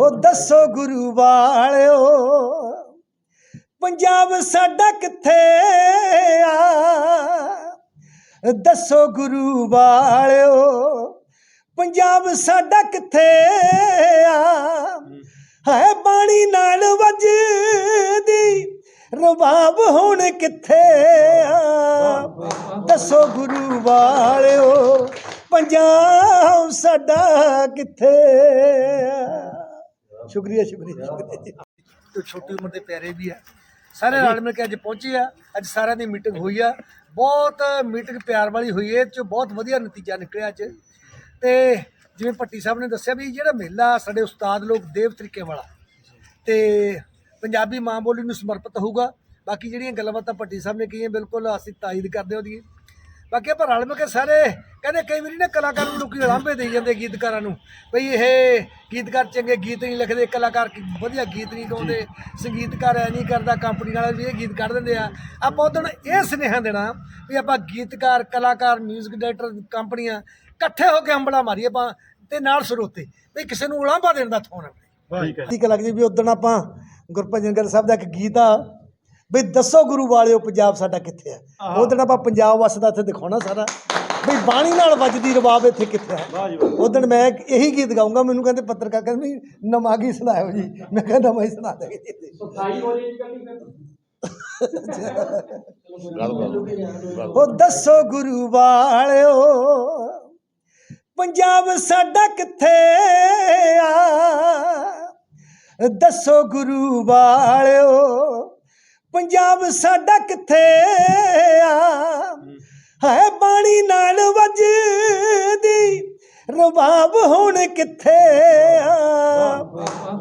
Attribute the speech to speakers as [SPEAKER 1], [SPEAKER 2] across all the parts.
[SPEAKER 1] ਉਹ ਦੱਸੋ ਗੁਰੂ ਵਾਲਿਓ, ਪੰਜਾਬ ਸਾਡਾ ਕਿੱਥੇ ਆ? ਦੱਸੋ ਗੁਰੂ ਵਾਲਿਓ, ਪੰਜਾਬ ਸਾਡਾ ਕਿੱਥੇ ਆ? ਹੈ ਬਾਣੀ ਨਾਲ ਵੱਜਦੀ ਰਬਾਬ ਹੁਣ ਕਿੱਥੇ ਆ? ਦੱਸੋ ਗੁਰੂ ਵਾਲਿਓ ਪੰਜਾਬ ਸਾਡਾ ਕਿੱਥੇ ਸ਼ੁਕਰੀਆ ਸ਼ੁਕਰੀਆ ਸ਼ੁਕਰੀਆ।
[SPEAKER 2] ਤੇ ਛੋਟੀ ਉਮਰ ਦੇ ਪਿਆਰੇ ਵੀ ਆ। ਸਾਰੇ ਰਲ ਮਿਲ ਕੇ ਅੱਜ ਪਹੁੰਚੇ ਆ। ਅੱਜ ਸਾਰਿਆਂ ਦੀ ਮੀਟਿੰਗ ਹੋਈ ਆ। ਬਹੁਤ ਮੀਟਿੰਗ ਪਿਆਰ ਵਾਲੀ ਹੋਈ ਹੈ ਇਹ 'ਚ ਬਹੁਤ ਵਧੀਆ ਨਤੀਜਾ ਨਿਕਲਿਆ ਅੱਜ। ਤੇ ਜਿਵੇਂ ਭੱਟੀ ਸਾਹਿਬ ਨੇ ਦੱਸਿਆ ਵੀ ਜਿਹੜਾ ਮੇਲਾ ਸਾਡੇ ਉਸਤਾਦ ਲੋਕ ਦੇਵ ਤਰੀਕੇ ਵਾਲਾ ਤੇ ਪੰਜਾਬੀ ਮਾਂ ਬੋਲੀ ਨੂੰ ਸਮਰਪਿਤ ਹੋਊਗਾ। ਬਾਕੀ ਜਿਹੜੀਆਂ ਗੱਲਬਾਤਾਂ ਭੱਟੀ ਸਾਹਿਬ ਨੇ ਕਹੀਆਂ ਬਿਲਕੁਲ ਅਸੀਂ ਤਾਇਦ ਕਰਦੇ ਉਹਦੀ ਬਾਕੀ ਆਪਾਂ ਰਲ ਮਿਲ ਕੇ ਸਾਰੇ ਕਹਿੰਦੇ ਕਈ ਵਾਰੀ ਨਾ ਕਲਾਕਾਰ ਨੂੰ ਲੋਕੀ ਲਾਂਭੇ ਦੇਈ ਜਾਂਦੇ ਗੀਤਕਾਰਾਂ ਨੂੰ। ਬਈ ਇਹ ਗੀਤਕਾਰ ਚੰਗੇ ਗੀਤ ਨਹੀਂ ਲਿਖਦੇ ਕਲਾਕਾਰ ਕੀ ਵਧੀਆ ਗੀਤ ਨਹੀਂ ਗਾਉਂਦੇ ਸੰਗੀਤਕਾਰ ਐ ਨਹੀਂ ਕਰਦਾ ਕੰਪਨੀ ਵਾਲੇ ਵੀ ਇਹ ਗੀਤ ਕੱਢ ਦਿੰਦੇ ਆ। ਆਪਾਂ ਉਹਦੋਂ ਇਹ ਸੁਨੇਹਾ ਦੇਣਾ ਵੀ ਆਪਾਂ ਗੀਤਕਾਰ ਕਲਾਕਾਰ 뮤직 ਡਾਇਰੈਕਟਰ ਕੰਪਨੀਆਂ ਇਕੱਠੇ ਹੋ ਕੇ ਅੰਬਲਾ ਮਾਰੀਏ ਆਪਾਂ ਤੇ ਨਾਲ ਸਰੋਤੇ। ਵੀ ਕਿਸੇ ਨੂੰ ਉਲਾਂਭਾ ਦੇਣ ਦਾ ਥੋਣ
[SPEAKER 1] ਠੀਕ ਲੱਗਦੀ ਵੀ ਉਦੋਂ ਆਪਾਂ ਗੁਰਭਜਨ ਗਿੱਲ ਸਾਹਿਬ ਦਾ ਇੱਕ ਗੀਤ ਆ ਵੀ ਦੱਸੋ ਗੁਰੂ ਵਾਲਿਓ ਪੰਜਾਬ ਸਾਡਾ ਕਿੱਥੇ ਆ ਉਦੋਂ ਆਪਾਂ ਪੰਜਾਬ ਵਸਦਾ ਇੱਥੇ ਦਿਖਾਉਣਾ ਸਾਰਾ। ਵੀ ਬਾਣੀ ਨਾਲ ਵੱਜਦੀ ਰਬਾਬ ਇੱਥੇ ਕਿੱਥੇ ਆ ਉਦੋਂ ਮੈਂ ਇਹੀ ਗੀਤ ਗਾਉਂਗਾ ਮੈਨੂੰ ਕਹਿੰਦੇ ਪੱਤਰਕਾਰ ਕਹਿੰਦੇ ਵੀ ਨਵਾਂ ਗੀਤ ਸੁਣਾਇਓ ਜੀ। ਮੈਂ ਕਹਿੰਦਾ ਹੀ ਸੁਣਾ ਦਾਂਗੇ ਜੀ ਉਹ ਦੱਸੋ ਗੁਰੂ ਵਾਲਿਓ ਪੰਜਾਬ ਸਾਡਾ ਕਿੱਥੇ ਆ? ਦੱਸੋ ਗੁਰੂ ਵਾਲਿਓ ਪੰਜਾਬ ਸਾਡਾ ਕਿੱਥੇ ਆ? ਹੈ ਬਾਣੀ ਨਾਲ ਵੱਜਦੀ ਰਬਾਬ ਹੁਣ ਕਿੱਥੇ ਆ?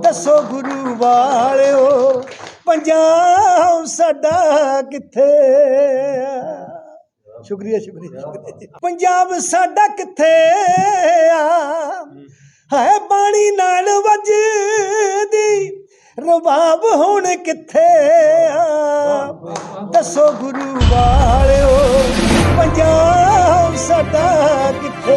[SPEAKER 1] ਦੱਸੋ ਗੁਰੂ ਵਾਲਿਓ, ਪੰਜਾਬ ਸਾਡਾ ਕਿੱਥੇ ਆ? ਸ਼ੁਕਰੀਆ ਸ਼ੁਕਰੀਆ ਸ਼ੁਕਰੀਆ। ਪੰਜਾਬ ਸਾਡਾ ਕਿੱਥੇ ਰਬਾਬ ਹੁਣ ਕਿੱਥੇ ਆ? ਦੱਸੋ ਗੁਰੂ ਵਾਲਿਓ ਪੰਜਾਬ ਸਾਡਾ ਕਿੱਥੇ